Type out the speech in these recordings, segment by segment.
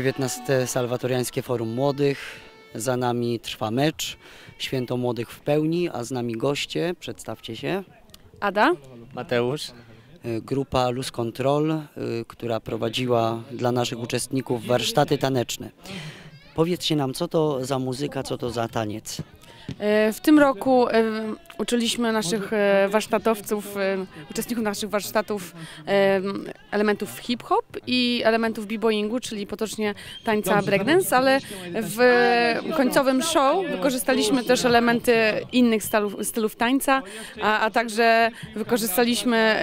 19 Salwatoriańskie Forum Młodych. Za nami trwa mecz. Święto Młodych w pełni, a z nami goście. Przedstawcie się. Ada? Mateusz. Y, Grupa Luz Control, y, która prowadziła dla naszych uczestników warsztaty taneczne. Powiedzcie nam, co to za muzyka, co to za taniec? E, W tym roku e, uczyliśmy naszych e, warsztatowców, uczestników naszych warsztatów elementów hip-hop i elementów b-boyingu, czyli potocznie tańca breakdance, ale w końcowym show wykorzystaliśmy też elementy innych stylów, stylów tańca, a, a także wykorzystaliśmy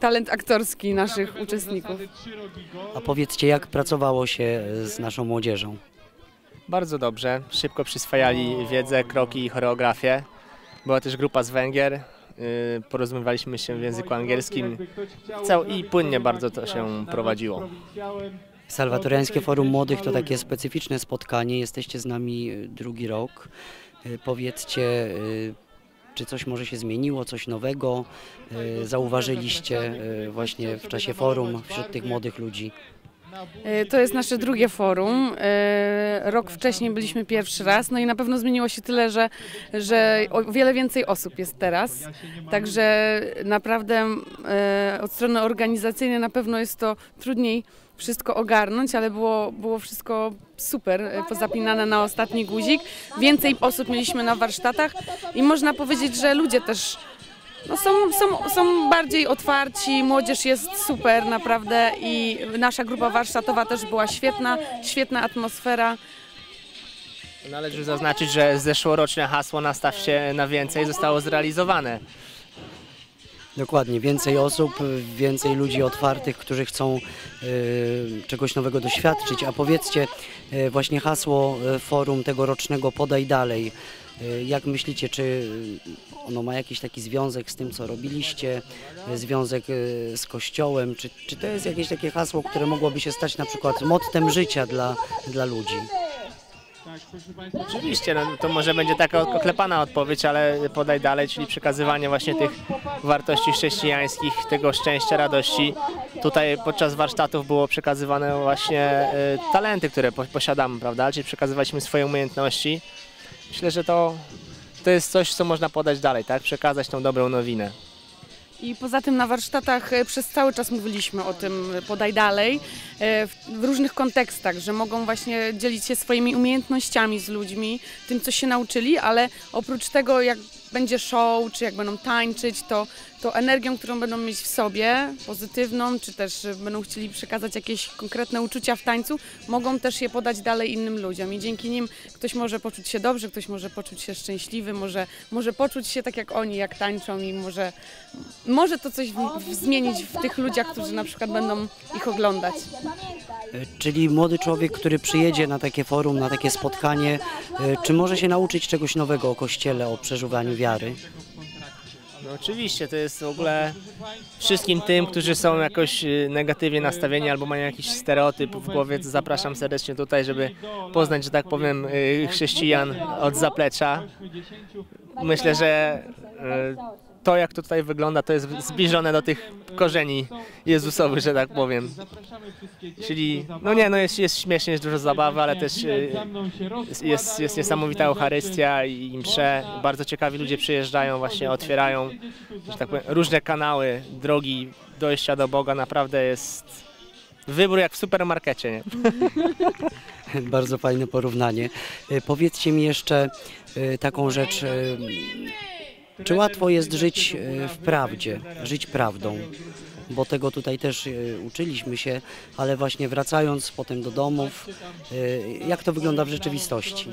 talent aktorski naszych uczestników. A powiedzcie, jak pracowało się z naszą młodzieżą? Bardzo dobrze. Szybko przyswajali wiedzę, kroki i choreografię. Była też grupa z Węgier. Yy, Porozumiewaliśmy się w języku angielskim i płynnie bardzo to się prowadziło. Salwatoriańskie Forum Młodych to takie specyficzne spotkanie. Jesteście z nami y, drugi rok. Y, Powiedzcie, y, czy coś może się zmieniło, coś nowego y, zauważyliście y, właśnie w czasie forum wśród tych młodych ludzi? E, To jest nasze drugie forum. E, Rok wcześniej byliśmy pierwszy raz, no i na pewno zmieniło się tyle, że, że o wiele więcej osób jest teraz. Także naprawdę e, od strony organizacyjnej na pewno jest to trudniej wszystko ogarnąć, ale było, było wszystko super, pozapinane na ostatni guzik. Więcej osób mieliśmy na warsztatach i można powiedzieć, że ludzie też no są, są, są bardziej otwarci, młodzież jest super naprawdę i nasza grupa warsztatowa też była świetna, świetna atmosfera. Należy zaznaczyć, że zeszłoroczne hasło nastaw się na więcej zostało zrealizowane. Dokładnie, więcej osób, więcej ludzi otwartych, którzy chcą y, czegoś nowego doświadczyć. A powiedzcie, y, właśnie hasło y, forum tegorocznego Podaj Dalej. Y, jak myślicie, czy y, ono ma jakiś taki związek z tym, co robiliście, y, związek z Kościołem? Czy, czy to jest jakieś takie hasło, które mogłoby się stać na przykład mottem życia dla, dla ludzi? Oczywiście, no, to może będzie taka oklepana odpowiedź, ale podaj dalej, czyli przekazywanie właśnie tych wartości chrześcijańskich, tego szczęścia, radości. Tutaj podczas warsztatów było przekazywane właśnie y, talenty, które po, posiadamy, prawda? Czyli przekazywaliśmy swoje umiejętności. Myślę, że to, to jest coś, co można podać dalej, tak? Przekazać tą dobrą nowinę. I poza tym na warsztatach e, przez cały czas mówiliśmy o tym e, podaj dalej e, w, w różnych kontekstach, że mogą właśnie dzielić się swoimi umiejętnościami z ludźmi, tym co się nauczyli, ale oprócz tego jak będzie show, czy jak będą tańczyć, to, to energią, którą będą mieć w sobie, pozytywną, czy też e, będą chcieli przekazać jakieś konkretne uczucia w tańcu, mogą też je podać dalej innym ludziom i dzięki nim ktoś może poczuć się dobrze, ktoś może poczuć się szczęśliwy, może, może poczuć się tak jak oni, jak tańczą i może, może to coś w, w, zmienić w tych ludziach, którzy na przykład będą ich oglądać. Y, Czyli młody człowiek, który przyjedzie na takie forum, na takie spotkanie, y, czy może się nauczyć czegoś nowego o Kościele, o przeżywaniu wiary? No oczywiście, to jest w ogóle wszystkim tym, którzy są jakoś y, negatywnie nastawieni albo mają jakiś stereotyp w głowie, to zapraszam serdecznie tutaj, żeby poznać, że tak powiem, y, chrześcijan od zaplecza. Myślę, że y, to, jak to tutaj wygląda, to jest zbliżone do tych korzeni Jezusowych, że tak powiem. Czyli, no nie, no jest, jest śmiesznie, jest dużo zabawy, ale też y, jest, jest niesamowita Eucharystia i msze. Bardzo ciekawi ludzie przyjeżdżają, właśnie otwierają, że tak powiem, różne kanały, drogi dojścia do Boga. Naprawdę jest wybór jak w supermarkecie, nie? Bardzo fajne porównanie. Y, Powiedzcie mi jeszcze y, taką rzecz. Czy łatwo jest żyć y, w prawdzie, żyć prawdą? Bo tego tutaj też y, uczyliśmy się, ale właśnie wracając potem do domów, y, jak to wygląda w rzeczywistości?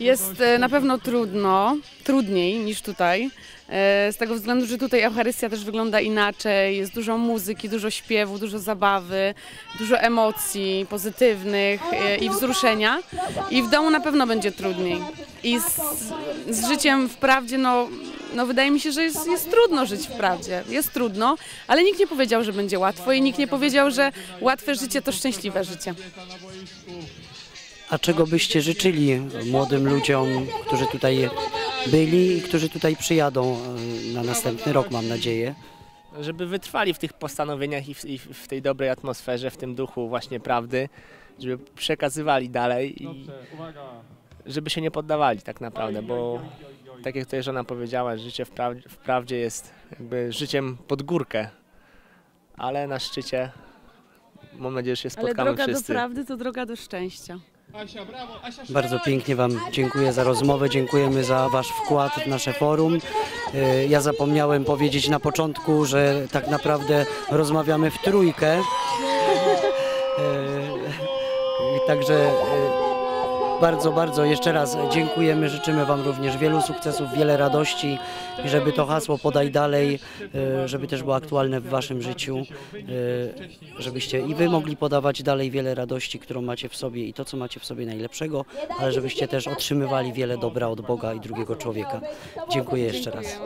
Jest e, na pewno trudno, trudniej niż tutaj, e, z tego względu, że tutaj Eucharystia też wygląda inaczej, jest dużo muzyki, dużo śpiewu, dużo zabawy, dużo emocji pozytywnych e, i wzruszenia i w domu na pewno będzie trudniej. I z, z życiem w prawdzie, no, no wydaje mi się, że jest, jest trudno żyć w prawdzie, jest trudno, ale nikt nie powiedział, że będzie łatwo i nikt nie powiedział, że łatwe życie to szczęśliwe życie. A czego byście życzyli młodym ludziom, którzy tutaj byli i którzy tutaj przyjadą y, na następny rok, mam nadzieję? Żeby wytrwali w tych postanowieniach i w, i w tej dobrej atmosferze, w tym duchu właśnie prawdy. żeby przekazywali dalej i żeby się nie poddawali tak naprawdę, bo tak jak tutaj żona powiedziała, życie wprawdzie, wprawdzie jest jakby życiem pod górkę, ale na szczycie mam nadzieję, że się Ale spotkamy droga do wszyscy. prawdy to droga do szczęścia. Bardzo pięknie Wam dziękuję za rozmowę, dziękujemy za Wasz wkład w nasze forum. E, Ja zapomniałem powiedzieć na początku, że tak naprawdę rozmawiamy w trójkę. E, Także e, bardzo, bardzo jeszcze raz dziękujemy, życzymy Wam również wielu sukcesów, wiele radości i żeby to hasło podaj dalej, e, żeby też było aktualne w Waszym życiu, e, żebyście i Wy mogli podawać dalej wiele radości, którą macie w sobie i to, co macie w sobie najlepszego, ale żebyście też otrzymywali wiele dobra od Boga i drugiego człowieka. Dziękuję jeszcze raz.